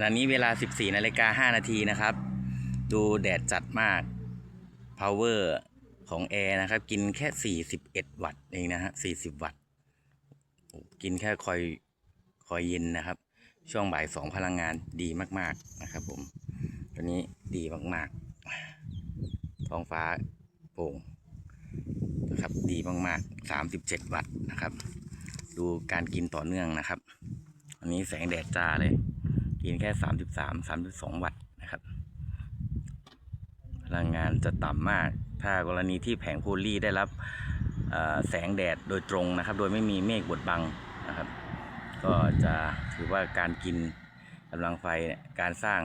ขณะนี้เวลา 14นาฬิกา5นาทีนะครับ ดูแดดจัดมาก power ของแอร์นะครับ กินแค่ 41 วัตต์เองนะฮะ 40 วัตต์ กินแค่คอยคอยเย็นนะครับ ช่วงบ่ายสองพลังงานดีมาก ๆ นะครับผม ตัวนี้ดีมาก ๆ ท้องฟ้าโปร่งนะครับ ดีมากๆ 37 วัตต์นะครับ ดูการกินต่อเนื่องนะครับ อันนี้แสงแดดจ้าเลย กินแค่ 33 32 วัตต์นะครับ พลังงานจะต่ำมาก ถ้ากรณีที่แผงโพลีได้รับแสงแดดโดยตรงนะครับ โดยไม่มีเมฆบดบังนะครับ ก็จะถือว่าการกินกำลังไฟการสร้าง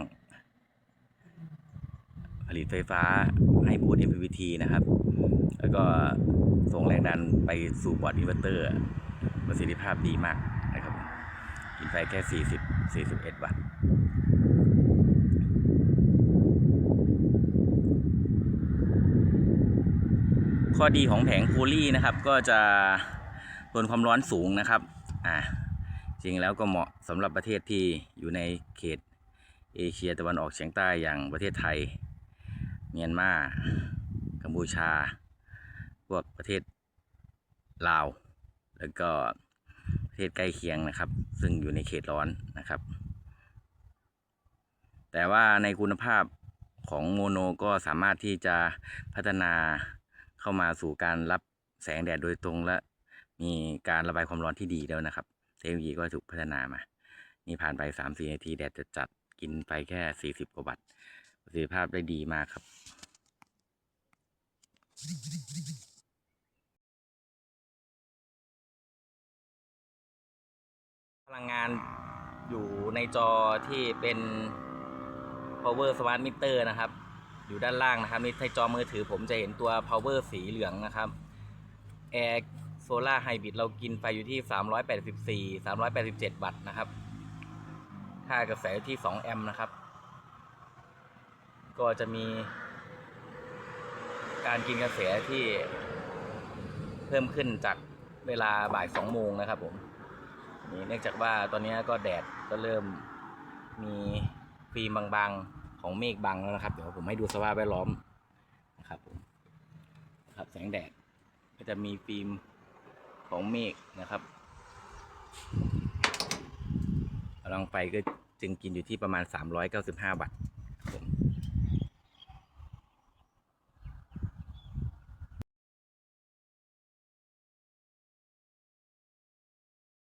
ผลิตไฟฟ้าให้บูต MPPT นะครับ แล้วก็ส่งแรงดันไปสู่บอร์ดอินเวอร์เตอร์ ประสิทธิภาพดีมาก กินไฟแค่ 40 41 วัตต์ข้อดีของแผงคูลี่นะครับ ก็จะทนความร้อนสูงนะครับ อ่า จริงแล้วก็เหมาะสำหรับประเทศที่อยู่ในเขตเอเชียตะวันออกเฉียงใต้อย่างประเทศไทย เมียนมากัมพูชา พวกประเทศลาว แล้วก็ ประเทศใกล้เคียงนะครับ ซึ่งอยู่ในเขตร้อนนะครับ แต่ว่าในคุณภาพของโมโนก็สามารถที่จะพัฒนาเข้ามาสู่การรับแสงแดดโดยตรงและมีการระบายความร้อนที่ดีแล้วนะครับ เทคโนโลยีก็ถูกพัฒนามา นี่ผ่านไป 3-4 นาทีแดดจะจัดกินไปแค่ 40 กว่าวัตต์ประสิทธิภาพได้ดีมากครับ พลังงานอยู่ในจอที่เป็น power smart meter นะครับ อยู่ด้านล่างนะครับนี่ในจอมือถือผมจะเห็นตัว power สีเหลืองนะครับ air solar hybrid เรากินไฟอยู่ที่ 384 387 วัตต์นะครับ ค่ากระแสที่ 2 แอมป์นะครับ ก็จะมีการกินกระแสที่เพิ่มขึ้นจากเวลาบ่าย 2 โมงนะครับผม นี่เนื่องจากว่าตอนนี้ก็แดดก็เริ่มมีฟิล์มบางๆของเมฆบังแล้วนะครับ เดี๋ยวผมให้ดูสภาพแวดล้อมนะครับผมครับแสงแดดก็จะมีฟิล์มของเมฆนะครับกำลังไฟก็จึงกินอยู่ที่ประมาณ 395วัตต์ครับผม